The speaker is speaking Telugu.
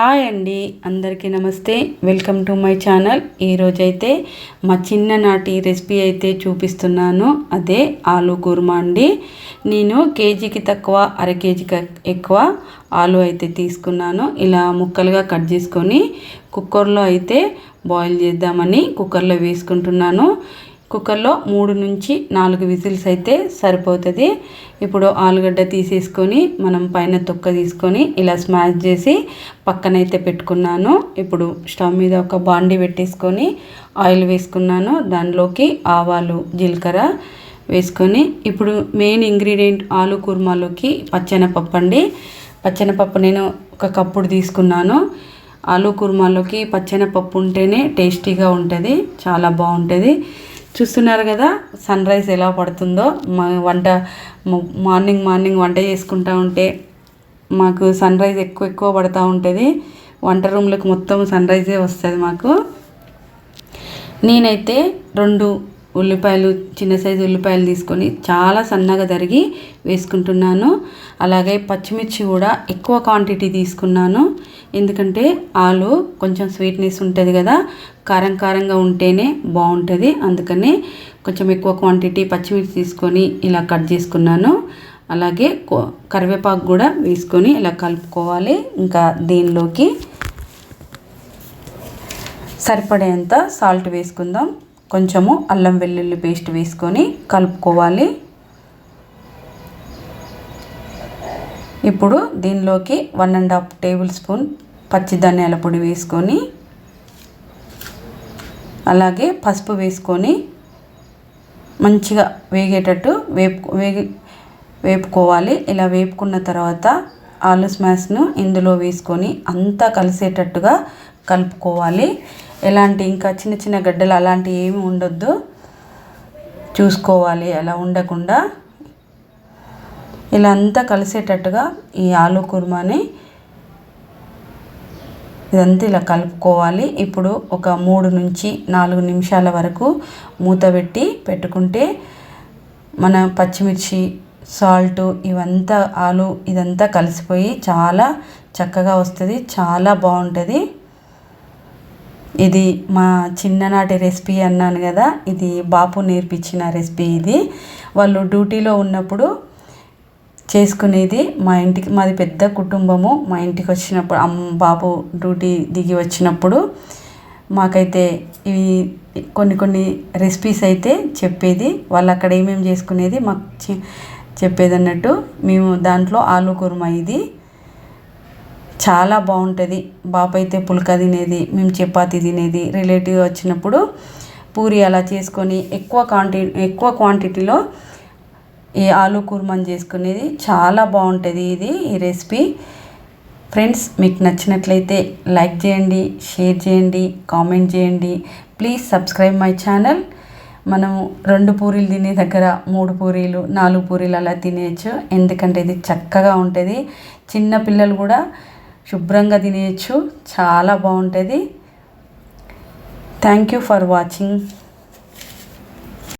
హాయ్ అండి అందరికీ namaste. Welcome to my channel. ఈరోజైతే మా చిన్ననాటి రెసిపీ అయితే చూపిస్తున్నాను. అదే ఆలు కుర్మా అండి. నేను కేజీకి తక్కువ అర కేజీకి ఎక్కువ ఆలు అయితే తీసుకున్నాను. ఇలా ముక్కలుగా కట్ చేసుకొని కుక్కర్లో అయితే బాయిల్ చేద్దామని కుక్కర్లో వేసుకుంటున్నాను. కుక్కర్లో మూడు నుంచి నాలుగు విజిల్స్ అయితే సరిపోతుంది. ఇప్పుడు ఆలుగడ్డ తీసేసుకొని మనం పైన తొక్క తీసుకొని ఇలా స్మాష్ చేసి పక్కనైతే పెట్టుకున్నాను. ఇప్పుడు స్టవ్ మీద ఒక బాండి పెట్టేసుకొని ఆయిల్ వేసుకున్నాను. దానిలోకి ఆవాలు జీలకర్ర వేసుకొని ఇప్పుడు మెయిన్ ఇంగ్రీడియంట్ ఆలు కుర్మాలోకి పచ్చెనపప్పు అండి. పచ్చెనపప్పు నేను ఒక కప్పుడు తీసుకున్నాను. ఆలు కుర్మాలోకి పచ్చెనపప్పు ఉంటేనే టేస్టీగా ఉంటుంది చాలా బాగుంటుంది. చూస్తున్నారు కదా సన్ రైజ్ ఎలా పడుతుందో మా వంట మార్నింగ్ మార్నింగ్ వంట చేసుకుంటూ ఉంటే మాకు సన్ రైజ్ ఎక్కువ ఎక్కువ పడుతూ ఉంటుంది. వంట రూమ్లకు మొత్తం సన్ రైజే వస్తుంది మాకు. నేనైతే రెండు ఉల్లిపాయలు చిన్న సైజు ఉల్లిపాయలు తీసుకొని చాలా సన్నగా తరిగి వేసుకుంటున్నాను. అలాగే పచ్చిమిర్చి కూడా ఎక్కువ క్వాంటిటీ తీసుకున్నాను. ఎందుకంటే ఆలు కొంచెం స్వీట్నెస్ ఉంటుంది కదా కారం కారంగా ఉంటేనే బాగుంటుంది. అందుకని కొంచెం ఎక్కువ క్వాంటిటీ పచ్చిమిర్చి తీసుకొని ఇలా కట్ చేసుకున్నాను. అలాగే కరివేపాకు కూడా వేసుకొని ఇలా కలుపుకోవాలి. ఇంకా దీనిలోకి సరిపడేంత సాల్ట్ వేసుకుందాం. కొంచెము అల్లం వెల్లుల్లి పేస్ట్ వేసుకొని కలుపుకోవాలి. ఇప్పుడు దీనిలోకి one and half table spoon పచ్చి ధనియాల పొడి వేసుకొని అలాగే పసుపు వేసుకొని మంచిగా వేగేటట్టు వేపు వేగి వేపుకోవాలి. ఇలా వేపుకున్న తర్వాత ఆలు స్మాష్ను ఇందులో వేసుకొని అంతా కలిసేటట్టుగా కలుపుకోవాలి. ఎలాంటి ఇంకా చిన్న చిన్న గడ్డలు అలాంటివి ఏమి ఉండొద్దు. చూసుకోవాలి అలా ఉండకుండా. ఇలా అంతా కలిసేటట్టుగా ఈ ఆలు కుర్మాని ఇదంతా ఇలా కలుపుకోవాలి. ఇప్పుడు ఒక మూడు నుంచి నాలుగు నిమిషాల వరకు మూత పెట్టి పెట్టుకుంటే మన పచ్చిమిర్చి సాల్ట్ ఇవంతా ఆలు ఇదంతా కలిసిపోయి చాలా చక్కగా వస్తుంది చాలా బాగుంటుంది. ఇది మా చిన్ననాటి రెసిపీ అన్నాను కదా ఇది బాపు నేర్పించిన రెసిపీ ఇది. వాళ్ళు డ్యూటీలో ఉన్నప్పుడు చేసుకునేది మా ఇంటికి మాది పెద్ద కుటుంబము. మా ఇంటికి వచ్చినప్పుడు అమ్మ బాబు డ్యూటీ దిగి వచ్చినప్పుడు మాకైతే ఇవి కొన్ని కొన్ని రెసిపీస్ అయితే చెప్పేది. వాళ్ళు అక్కడ ఏమేమి చేసుకునేది మాకు చెప్పేది అన్నట్టు మేము దాంట్లో ఆలు కుర్మా ఇది చాలా బాగుంటుంది. బాబు అయితే తినేది మేము చపాతి తినేది. రిలేటివ్ వచ్చినప్పుడు పూరి అలా చేసుకొని ఎక్కువ క్వాంటి ఎక్కువ క్వాంటిటీలో ఈ ఆలు కుర్మాని చేసుకునేది చాలా బాగుంటుంది ఇది ఈ రెసిపీ ఫ్రెండ్స్ మీకు నచ్చినట్లయితే లైక్ చేయండి షేర్ చేయండి కామెంట్ చేయండి. ప్లీజ్ సబ్స్క్రైబ్ మై ఛానల్ మనం రెండు పూరీలు తినే దగ్గర మూడు పూరీలు నాలుగు పూరీలు అలా తినేయచ్చు. ఎందుకంటే ఇది చక్కగా ఉంటుంది. చిన్న పిల్లలు కూడా శుభ్రంగా తినేయచ్చు. చాలా బాగుంటుంది. Thank you for watching